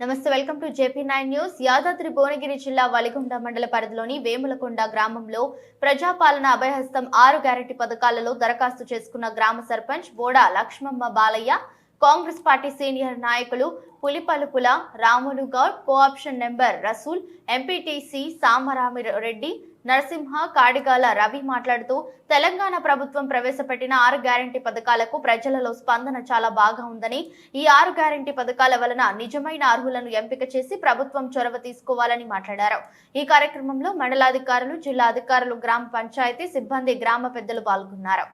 నమస్తే welcome to JP nine news. Yadadri Bhuvanagiri జిల్లా వలిగొండ మండల పరిధిలోని వేములకొండ గ్రామంలో ప్రజాపాలన అభయహస్తం ఆరు గ్యారెంటీ పథకాలలో దరఖాస్తు చేసుకున్న గ్రామ సర్పంచ్ బోడా లక్ష్మమ్మ బాలయ్య కాంగ్రెస్ పార్టీ సీనియర్ నాయకులు Pulipalupula Ramulu Goud cooption number Rasool MPTC Samarami Reddy Narasimha Kadigala Ravi మాట్లాడుతూ తెలంగాణ ప్రభుత్వం ప్రవేశపెట్టిన ఆరు గ్యారంటీ పథకాలకు ప్రజలలో స్పందన చాలా బాగా ఉందని ఈ ఆరు గ్యారెంటీ పథకాల వలన నిజమైన అర్హులను ఎంపిక చేసి ప్రభుత్వం చొరవ తీసుకోవాలని మాట్లాడారు. ఈ కార్యక్రమంలో మండలాధికారులు జిల్లా అధికారులు గ్రామ పంచాయతీ సిబ్బంది గ్రామ పెద్దలు పాల్గొన్నారు.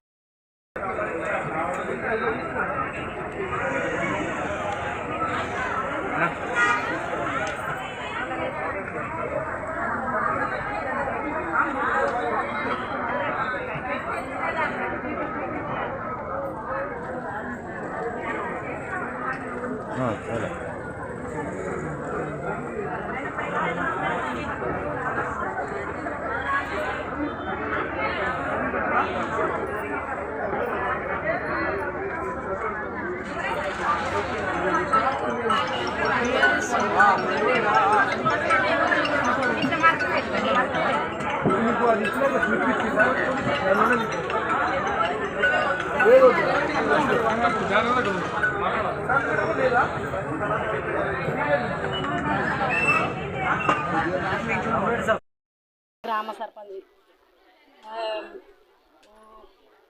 గ్రామ సర్పంచ్.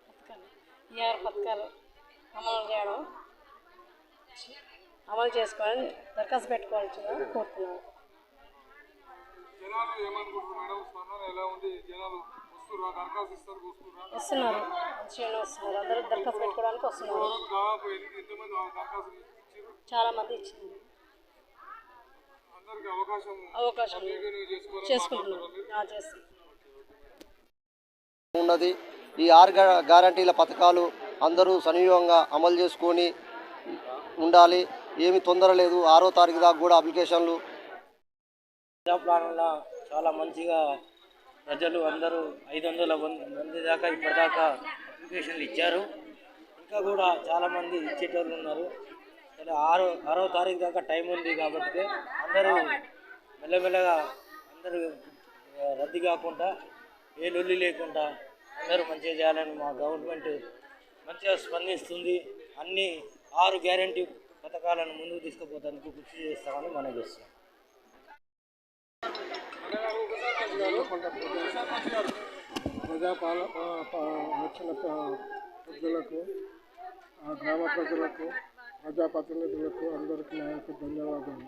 పథకాలు ఈఆర్ పథకాలు అమలు చేయడం అమలు చేసుకొని దరఖాస్తు పెట్టుకోవాల్సిందని కోరుతున్నాను. జనాలు ఏమనుకుంటున్నారు? మేడం స్పందన ఎలా ఉంది? జనాలు వస్తుర్రా దరఖాస్తు ఇస్తారు వస్తుర్రా వస్తున్నారు. మంచిగానే వస్తున్నారు. అందరూ దరఖాస్తు పెట్టుకోవడానికి వస్తున్నారు. వరకు దాదాపు ఎన్ని- ఎంతమంది దరఖాస్తు ఇచ్చారు? చాలా మంది ఇచ్చినారు అందరికి అవకాశం అవకాశం సద్వినియోగం చేసుకోవాలని చేసుకుంటున్నారు. ఉన్నది. ఈ ఆరు గ్యారంటీల పథకాలు అందరూ సనియోగంగా అమలు చేసుకొని ఉండాలి. ఏమి తొందర లేదు. ఆరో తారీఖు దాకా కూడా అప్లికేషన్లు ప్రజాపాలనలో చాలా మంచిగా ప్రజలు అందరూ ఐదు వందల మంది దాకా ఇప్పటిదాకా అప్లికేషన్లు ఇచ్చారు. ఇంకా కూడా చాలామంది ఇచ్చేటోళ్ళు ఉన్నారు. సరే ఆరో ఆరో తారీఖు దాకా టైం ఉంది కాబట్టి అందరూ మెల్లమెల్లగా అందరూ రద్దీ కాకుండా ఏ లొల్లి లేకుండా అందరూ మంచిగా చేయాలని మా గవర్నమెంట్ మంచిగా స్పందిస్తుంది. అన్ని ఆరు గ్యారంటీ పథకాలను ముందుకు తీసుకుపోతానికి కృషి చేస్తామని మనం చేస్తాం ప్రజాపాల వచ్చిన ప్రజలకు ఆ గ్రామ ప్రజలకు ప్రజాప్రతినిధులకు అందరికీ నా ధన్యవాదాలు.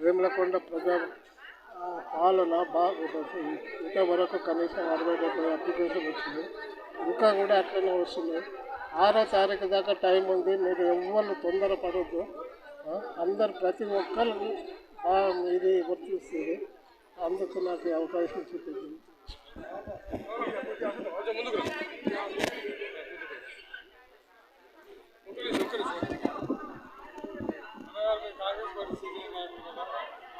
వేములకొండ ప్రజా పాలన బాగా ఇంతవరకు కనీసం అరవై డెబ్బై అప్లికేషన్ వచ్చింది. ఇంకా కూడా అట్లనే వస్తుంది. ఆరో తారీఖు దాకా టైం ఉంది. మీరు ఎవ్వరు తొందరపడద్దు. అందరు ప్రతి ఒక్కరు ఇది వర్తిస్తుంది అందరికీ నాకు అవకాశం చూపించింది కాంగ్రెస్ పార్టీ నాయకులు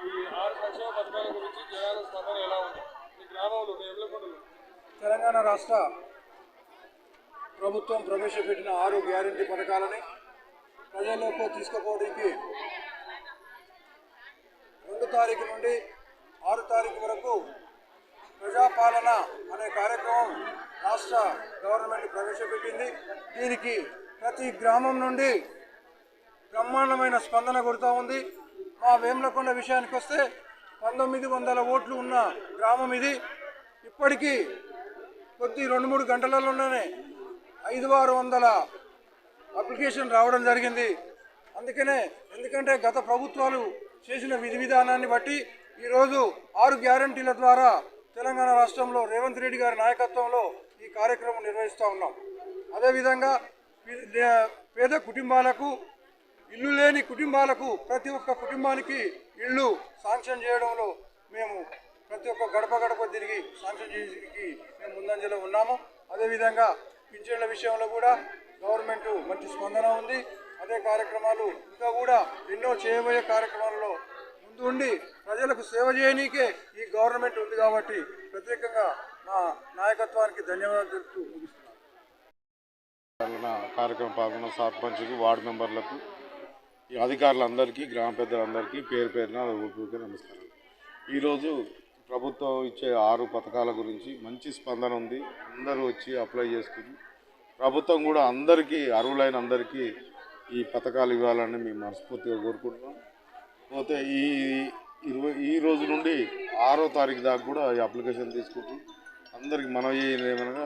ఈ ఆరు సంక్షేమ పథకాల గురించి జనాల స్పందన ఎలా ఉంది ఈ గ్రామంలో మీ తెలంగాణ రాష్ట్ర ప్రభుత్వం ప్రవేశపెట్టిన ఆరు గ్యారంటీ పథకాలని ప్రజల్లోకి తీసుకుపోవడానికి రెండు తారీఖు నుండి ఆరు తారీఖు వరకు ప్రజాపాలన అనే కార్యక్రమం రాష్ట్ర గవర్నమెంట్ ప్రవేశపెట్టింది. దీనికి ప్రతి గ్రామం నుండి బ్రహ్మాండమైన స్పందన కొడుతూ ఉంది. మా వేములకొండ విషయానికి వస్తే పంతొమ్మిది వందల ఓట్లు ఉన్న గ్రామం ఇది. ఇప్పటికీ కొద్ది రెండు మూడు గంటలలోనే ఐదు ఆరు వందల అప్లికేషన్ రావడం జరిగింది. అందుకనే ఎందుకంటే గత ప్రభుత్వాలు చేసిన విధి విధానాన్ని బట్టి ఈరోజు ఆరు గ్యారంటీల ద్వారా తెలంగాణ రాష్ట్రంలో రేవంత్ రెడ్డి గారి నాయకత్వంలో ఈ కార్యక్రమం నిర్వహిస్తూ ఉన్నాం. అదేవిధంగా పేద కుటుంబాలకు ఇల్లు లేని కుటుంబాలకు ప్రతి ఒక్క కుటుంబానికి ఇల్లు శాంక్షన్ చేయడంలో మేము ప్రతి ఒక్క గడప గడప తిరిగి శాంక్షన్ చేయడానికి మేము ముందంజలో ఉన్నాము. అదేవిధంగా పింఛన్ల విషయంలో కూడా గవర్నమెంట్ మంచి స్పందన ఉంది. అదే కార్యక్రమాలు ఇంకా కూడా ఎన్నో చేయబోయే కార్యక్రమాలలో ముందుండి ప్రజలకు సేవ చేయనీకే ఈ గవర్నమెంట్ ఉంది కాబట్టి ప్రత్యేకంగా మా నాయకత్వానికి ధన్యవాదాలు తెలుపుతూ ముగిస్తున్నాను. పాలన కార్యక్రమం పాల్గొన్న సర్పంచ్కి వార్డు మెంబర్లకు ఈ అధికారులందరికీ గ్రామ పెద్దలందరికీ పేరు పేరున ఊపిరి నమస్కారం ఈరోజు ప్రభుత్వం ఇచ్చే ఆరు పథకాల గురించి మంచి స్పందన ఉంది. అందరూ వచ్చి అప్లై చేసుకుని ప్రభుత్వం కూడా అందరికీ అర్హులైన అందరికీ ఈ పథకాలు ఇవ్వాలని మేము మనస్ఫూర్తిగా కోరుకుంటున్నాం. పోతే ఈ ఇరవై ఈ రోజు నుండి ఆరో తారీఖు దాకా కూడా ఈ అప్లికేషన్ తీసుకుంటూ అందరికి మనవి ఏమనగా